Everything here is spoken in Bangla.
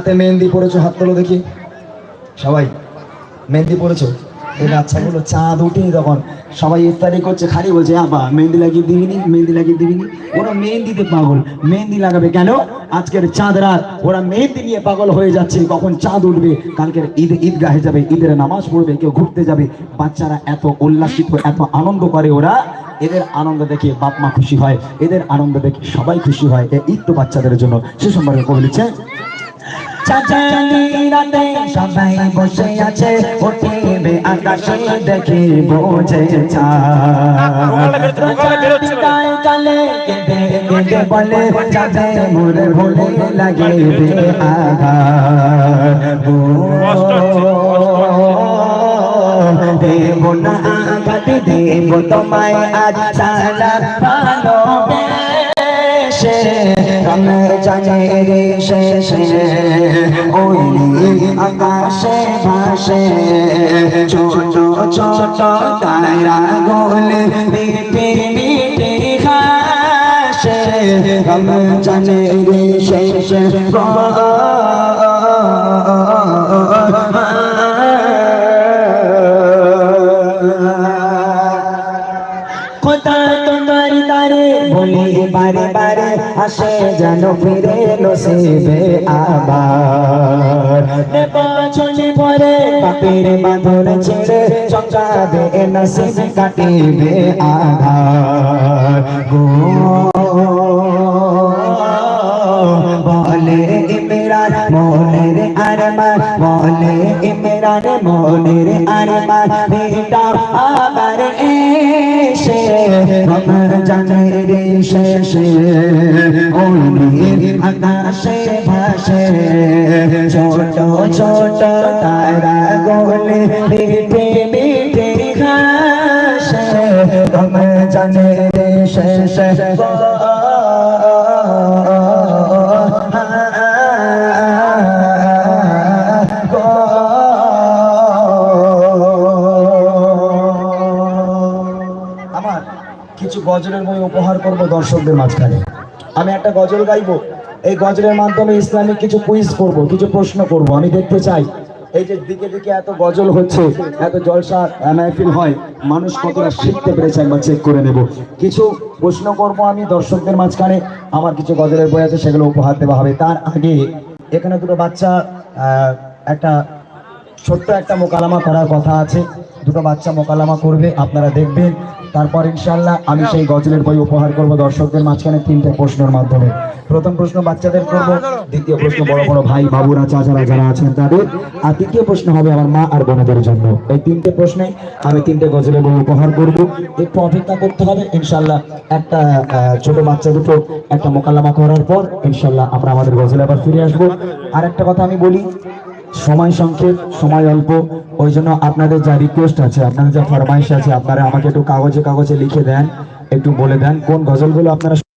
হাতে মেহেন্দি পড়েছো হাত তোলো দেখি। সবাই, মেহেন্দি পড়েছো এই বাচ্চাগুলো চাঁদ উঠেনি তখন। সবাই ইফতারি করছে, খালি বলছে মেহেন্দি লাগিয়ে দিবিনি, মেহেন্দি লাগিয়ে দিবিনি। ওরা মেহেন্দিতে পাগল। মেহেন্দি লাগাবে কেন? আজকের চাঁদ রাত, ওরা মেহেন্দি নিয়ে পাগল হয়ে যাচ্ছে, কখন চাঁদ উঠবে? কালকের ঈদ, ঈদগাহে যাবে, ঈদের নামাজ পড়বে, কেউ ঘুরতে যাবে। বাচ্চারা এত উল্লাসিত, এত আনন্দ করে ওরা। এদের আনন্দ দেখে বাপ মা খুশি হয়, এদের আনন্দ দেখে সবাই খুশি হয়। এই ঈদ তো বাচ্চাদের জন্য। সে সম্পর্কে কবি লিখছে চাচালি রাতে সবাই বসে আছে উঠিবে আকাশে দেখে বোঝে কালে কেঁদে কেঁদে বলে চাচা মোরে ভোলে লাগে আঘাত দেব না দেব তোমায় আজ ভালোবেসে রঙের জানে রে শেষে ওই আকাশে ভাসে। ছোট ছোট তারা গোলে মিটে মিটে হাসে রঙের জানে রে শেষে বারে আসে যেন ফিরে নসিবে আবার। চলে পরে পাপের বাঁধন ছেড়ে নসিব কাটিবে আধার। গো বলে ইমরান মনের আরমান বলে ইমরান মনের আরমান বেটা আবার এসে আমার জানের রে শেষে ওই আকাশে ভাসে। ছোট ছোট তারা গোলে মিঠে মিঠে ঘাসে। আমার জানের রে শেষে গজলের বই উপহার করব দর্শকদের মাঝখানে। আমি একটা গজল গাইবো? এই গজলের মাধ্যমে ইসলামিক কিছু কুইজ করব, কিছু প্রশ্ন করব। আমি দেখতে চাই, এই যে দিকে দিকে এত গজল হচ্ছে, এত জলসা মাহফিল হয়, মানুষ কতটা শিখতে পেরেছে একবার চেক করে নেব। কিছু প্রশ্ন করব আমি দর্শকদের মাঝখানে, আমার কিছু গজলের বই আছে, সেগুলো উপহার দেওয়া হবে। তার আগে, এখানে দুটো বাচ্চা একটা ছোট্ট একটা মোকালামা করার কথা আছে। দুটো বাচ্চা মোকালামা করবে, আপনারা দেখবেন। তারপর ইনশাল্লাহ আমি সেই গজলের বই উপহার করব দর্শকদের মাঝখানে তিনটে প্রশ্নের মাধ্যমে। প্রথম প্রশ্ন বাচ্চাদের করব, দ্বিতীয় প্রশ্ন বড় বড় ভাই, বাবুরা, চাচারা যারা আছেন তাদের। আর তৃতীয় প্রশ্ন হবে আমার মা আর বোনদের জন্য। এই তিনটে প্রশ্নে আমি তিনটে গজলের বই উপহার করব। একটু অপেক্ষা করতে হবে ইনশাল্লাহ একটা ছোট বাচ্চা দুটো একটা মোকালামা করার পর ইনশাল্লাহ আমরা আমাদের গজলে আবার ফিরে আসব। আর একটা কথা আমি বলি সময় সংক্ষেপ, সময় অল্প, ওই জন্য আপনাদের যা রিকোয়েস্ট আছে, আপনাদের যা ফরমাইশ আছে, আপনারা আমাকে একটু কাগজে কাগজে লিখে দেন, একটু বলে দেন কোন গজলগুলো আপনারা